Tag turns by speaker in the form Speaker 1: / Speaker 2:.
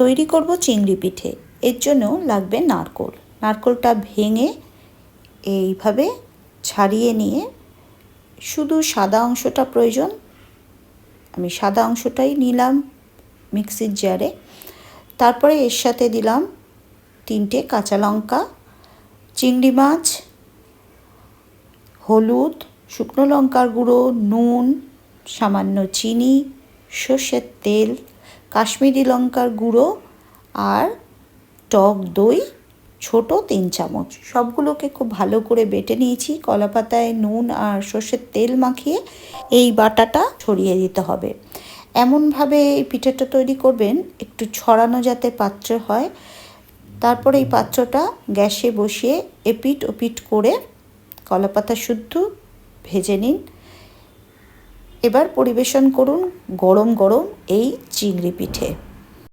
Speaker 1: তৈরি করব চিংড়ি পিঠে। এর জন্য লাগবে নারকোল। নারকোলটা ভেঙে এইভাবে ছাড়িয়ে নিয়ে শুধু সাদা অংশটা প্রয়োজন। আমি সাদা অংশটাই নিলাম মিক্সির জারে। তারপরে এর সাথে দিলাম তিনটে কাঁচা লঙ্কা, চিংড়ি মাছ, হলুদ, শুকনো লঙ্কার গুঁড়ো, নুন, সামান্য চিনি, সর্ষের তেল কাশ্মীরি লঙ্কার গুঁড়ো আর টক দই, ছোট তিন চামচ। সবগুলোকে খুব ভালো করে বেটে নিয়েছি। কলা পাতায় নুন আর সর্ষের তেল মাখিয়ে এই বাটাটা ছড়িয়ে দিতে হবে। এমনভাবে এই পিঠেটা তৈরি করবেন, একটু ছড়ানো যাতে পাত্র হয়। তারপরে এই পাত্রটা গ্যাসে বসিয়ে এপিট ওপিট করে কলাপাতা শুদ্ধ ভেজে নিন। এবার পরিবেশন করুন গরম গরম এই চিংড়ি পিঠে।